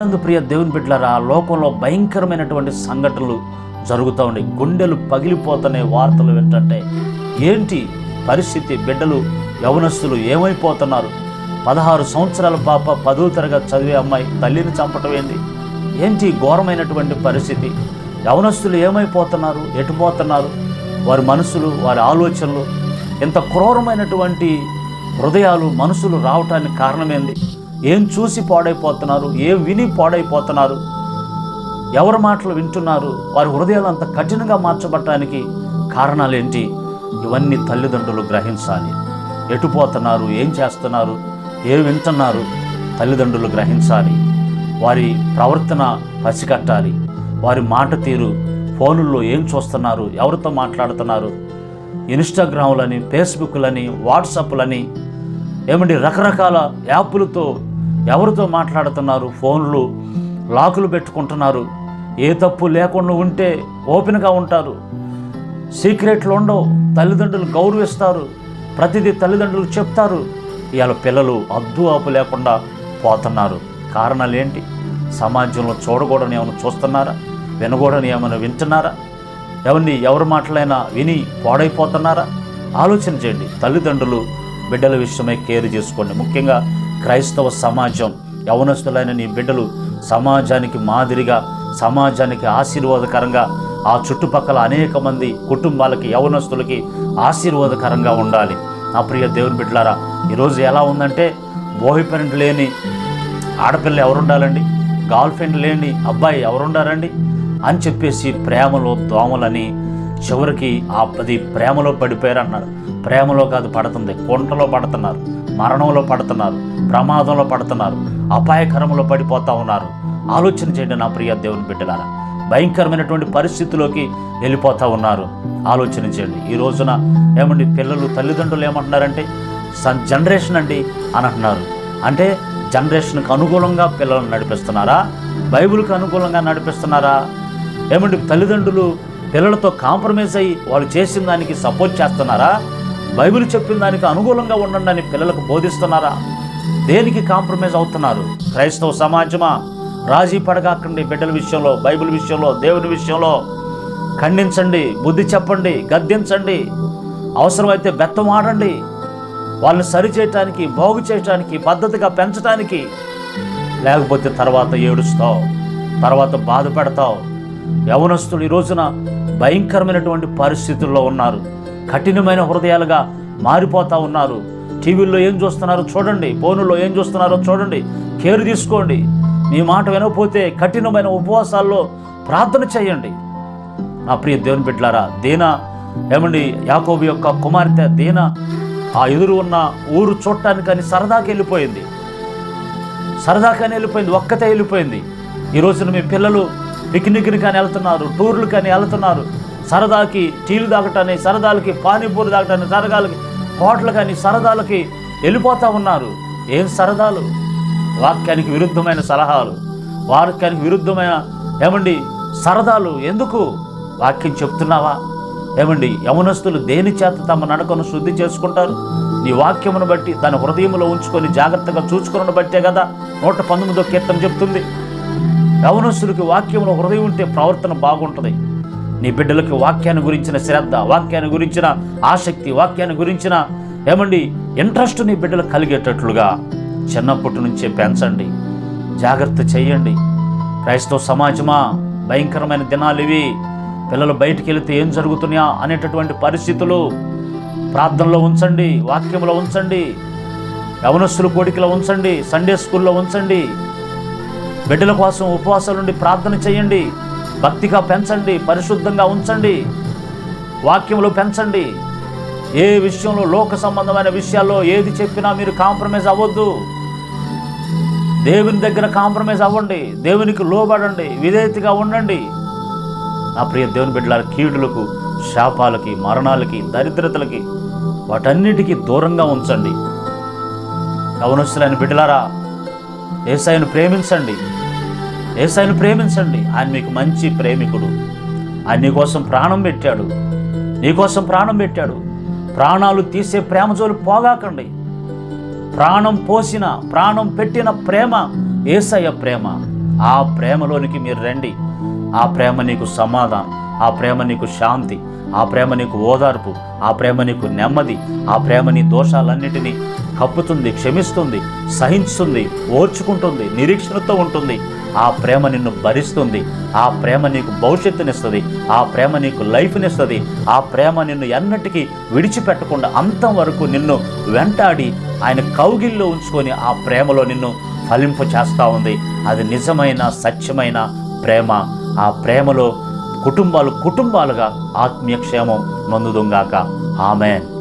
నందు ప్రియ దేవుని బిడ్డలారా లోకంలో భయంకరమైనటువంటి సంఘటనలు జరుగుతూ ఉన్నాయి. గుండెలు పగిలిపోతున్న వార్తలు ఏంటంటే ఏంటి పరిస్థితి? బిడ్డలు యవనస్తులు ఏమైపోతున్నారు? పదహారు సంవత్సరాల పాప పదో తరగతి చదివే అమ్మాయి తల్లిని చంపటం ఏంటి ఏంటి ఘోరమైనటువంటి పరిస్థితి? యవనస్తులు ఏమైపోతున్నారు? ఎటుపోతున్నారు వారి మనసులు వారి ఆలోచనలు ఇంత క్రూరమైనటువంటి హృదయాలు మనసులు రావటానికి కారణమేంది ఏం చూసి పాడైపోతున్నారు ఏం విని పాడైపోతున్నారు ఎవరి మాటలు వింటున్నారు వారి హృదయాలు అంత కఠినంగా మార్చబడటానికి కారణాలేంటి? ఇవన్నీ తల్లిదండ్రులు గ్రహించాలి. ఎటుపోతున్నారు ఏం చేస్తున్నారు ఏం వింటున్నారు తల్లిదండ్రులు గ్రహించాలి. వారి ప్రవర్తన పసిగట్టాలి. వారి మాట తీరు ఫోనుల్లో ఏం చూస్తున్నారు ఎవరితో మాట్లాడుతున్నారు ఇన్స్టాగ్రామ్లని ఫేస్బుక్లని వాట్సాప్లని ఏమండి రకరకాల యాప్లతో ఎవరితో మాట్లాడుతున్నారు ఫోన్లు లాకులు పెట్టుకుంటున్నారు ఏ తప్పు లేకుండా ఉంటే ఓపెన్గా ఉంటారు సీక్రెట్లు ఉండవు తల్లిదండ్రులు గౌరవిస్తారు ప్రతిదీ తల్లిదండ్రులు చెప్తారు. ఇవాళ పిల్లలు అద్దు ఆపు లేకుండా పోతున్నారు. కారణాలు ఏంటి? సమాజంలో చూడకూడని ఏమైనా చూస్తున్నారా? వినకూడని ఏమైనా వింటున్నారా? ఎవరిని ఎవరి మాటలైనా విని పాడైపోతున్నారా? ఆలోచన చేయండి. తల్లిదండ్రులు బిడ్డల విషయమై కేర్ చేసుకోండి. ముఖ్యంగా క్రైస్తవ సమాజం యవనస్తులైన నీ బిడ్డలు సమాజానికి మాదిరిగా సమాజానికి ఆశీర్వాదకరంగా ఆ చుట్టుపక్కల అనేక మంది కుటుంబాలకి యవనస్తులకి ఆశీర్వాదకరంగా ఉండాలి. నా ప్రియ దేవుని బిడ్డలారా ఈరోజు ఎలా ఉందంటే బాయ్ ఫ్రెండ్ లేని ఆడపిల్ల ఎవరుండాలండి? గర్ల్ ఫ్రెండ్ లేని అబ్బాయి ఎవరుండారండి? అని చెప్పేసి ప్రేమలో దోమలని చివరికి ఆ పది ప్రేమలో పడిపోయారు అన్నారు ప్రేమలో కాదు పడుతుంది. కొంటలో పడుతున్నారు మరణంలో పడుతున్నారు ప్రమాదంలో పడుతున్నారు అపాయకరంలో పడిపోతా ఉన్నారు. ఆలోచన చేయండి నా ప్రియ దేవుని బిడ్డలారా. భయంకరమైనటువంటి పరిస్థితిలోకి వెళ్ళిపోతూ ఉన్నారు. ఆలోచన చేయండి. ఈ రోజున ఏమండి పిల్లలు తల్లిదండ్రులు ఏమంటున్నారంటే సన్ జనరేషన్ అండి అని అంటున్నారు. అంటే జనరేషన్కి అనుకూలంగా పిల్లలను నడిపిస్తున్నారా? బైబిల్కి అనుకూలంగా నడిపిస్తున్నారా? ఏమండి తల్లిదండ్రులు పిల్లలతో కాంప్రమైజ్ అయ్యి వాళ్ళు చేసిన దానికి సపోర్ట్ చేస్తున్నారా? బైబిల్ చెప్పిన దానికి అనుకూలంగా ఉండండి అని పిల్లలకు బోధిస్తున్నారా? దేనికి కాంప్రమైజ్ అవుతున్నారు? క్రైస్తవ సమాజమా? రాజీ పడగాకండి బిడ్డల విషయంలో బైబిల్ విషయంలో దేవుని విషయంలో. ఖండించండి బుద్ధి చెప్పండి గద్దించండి. అవసరమైతే బెత్తం ఆడండి. వాళ్ళని సరిచేయటానికి బాగు చేయటానికి పద్ధతిగా పెంచడానికి లేకపోతే తర్వాత ఏడుస్తావు తర్వాత బాధపడతావు యవనస్తులు ఈ రోజున భయంకరమైనటువంటి పరిస్థితుల్లో ఉన్నారు. కఠినమైన హృదయాలుగా మారిపోతూ ఉన్నారు. టీవీల్లో ఏం చూస్తున్నారో చూడండి ఫోనుల్లో ఏం చూస్తున్నారో చూడండి కేర్ తీసుకోండి. మీ మాట వినకపోతే కఠినమైన ఉపవాసాల్లో ప్రార్థన చేయండి. నా ప్రియ దేవుని బిడ్డలారా దీన ఏమండి యాకోబు యొక్క కుమార్తె దీన ఆ ఎదురు ఉన్న ఊరు చూడటానికని సరదాకి వెళ్ళిపోయింది. సరదాకని వెళ్ళిపోయింది ఒక్కతే వెళ్ళిపోయింది. ఈ రోజున మీ పిల్లలు పిక్నిక్ని కానీ వెళ్తున్నారు టూర్లు కానీ వెళ్తున్నారు. సరదాకి టీలు తాగటానికి సరదాలకి పానీపూరి తాగటానికి సరదాలకి హోటల్ కానీ సరదాలకి వెళ్ళిపోతూ ఉన్నారు. ఏం సరదాలు? వాక్యానికి విరుద్ధమైన సలహాలు. వాక్యానికి విరుద్ధమైన ఏమండి సరదాలు ఎందుకు? వాక్యం చెప్తున్నావా? ఏమండి యవనస్తులు దేని చేత తమ నడకను శుద్ధి చేసుకుంటారు? నీ వాక్యమును బట్టి తన హృదయంలో ఉంచుకొని జాగ్రత్తగా చూసుకున్న బట్టే కదా నూట పంతొమ్మిదో కీర్తన చెప్తుంది. యవనస్తుడికి వాక్యంలో హృదయం ఉంటే ప్రవర్తన బాగుంటుంది. నీ బిడ్డలకు వాక్యాన్ని గురించిన శ్రద్ధ వాక్యాన్ని గురించిన ఆసక్తి వాక్యాన్ని గురించిన ఏమండి ఇంట్రెస్ట్ నీ బిడ్డలకు కలిగేటట్లుగా చిన్నప్పటి నుంచే పెంచండి. జాగ్రత్త చేయండి. క్రైస్తవ సమాజమా భయంకరమైన దినాలు ఇవి. పిల్లలు బయటికి వెళితే ఏం జరుగుతున్నాయా అనేటటువంటి పరిస్థితులు. ప్రార్థనలో ఉంచండి వాక్యంలో ఉంచండి. యవనస్తుల కోడికలో ఉంచండి సండే స్కూల్లో ఉంచండి. బిడ్డల కోసం ఉపవాసాలు నుండి ప్రార్థన చేయండి. భక్తిగా పెంచండి పరిశుద్ధంగా ఉంచండి వాక్యంలో పెంచండి. ఏ విషయంలో లోక సంబంధమైన విషయాల్లో ఏది చెప్పినా మీరు కాంప్రమైజ్ అవ్వద్దు. దేవుని దగ్గర కాంప్రమైజ్ అవ్వండి దేవునికి లోబడండి విధేయతగా ఉండండి. నా ప్రియ దేవుని బిడ్డల కీడులకు శాపాలకి మరణాలకి దరిద్రతలకి వాటన్నిటికీ దూరంగా ఉంచండి. యవనస్తులైన బిడ్డలారా ఏసాయిని ప్రేమించండి. ఏసాయిని ప్రేమించండి. ఆయన మీకు మంచి ప్రేమికుడు. ఆయన నీకోసం ప్రాణం పెట్టాడు. నీకోసం ప్రాణం పెట్టాడు. ప్రాణాలు తీసే ప్రేమ జోలు పోగాకండి. ప్రాణం పోసిన ప్రాణం పెట్టిన ప్రేమ ఏసయ్య ప్రేమ. ఆ ప్రేమలోనికి మీరు రండి. ఆ ప్రేమ నీకు సమాధానం. ఆ ప్రేమ నీకు శాంతి. ఆ ప్రేమ నీకు ఓదార్పు. ఆ ప్రేమ నీకు నెమ్మది. ఆ ప్రేమ నీ దోషాలన్నిటినీ కప్పుతుంది క్షమిస్తుంది సహించుతుంది ఓర్చుకుంటుంది నిరీక్షణతో ఉంటుంది. ఆ ప్రేమ నిన్ను భరిస్తుంది. ఆ ప్రేమ నీకు భవిష్యత్తునిస్తుంది. ఆ ప్రేమ నీకు లైఫ్నిస్తుంది. ఆ ప్రేమ నిన్ను ఎన్నటికీ విడిచిపెట్టకుండా అంతం వరకు నిన్ను వెంటాడి ఆయన కౌగిల్లో ఉంచుకొని ఆ ప్రేమలో నిన్ను ఫలింపు చేస్తూ ఉంది. అది నిజమైన సత్యమైన ప్రేమ. ఆ ప్రేమలో కుటుంబాలు కుటుంబాలుగా ఆత్మీయ క్షేమం నొందుదుంగాక. ఆమెన్.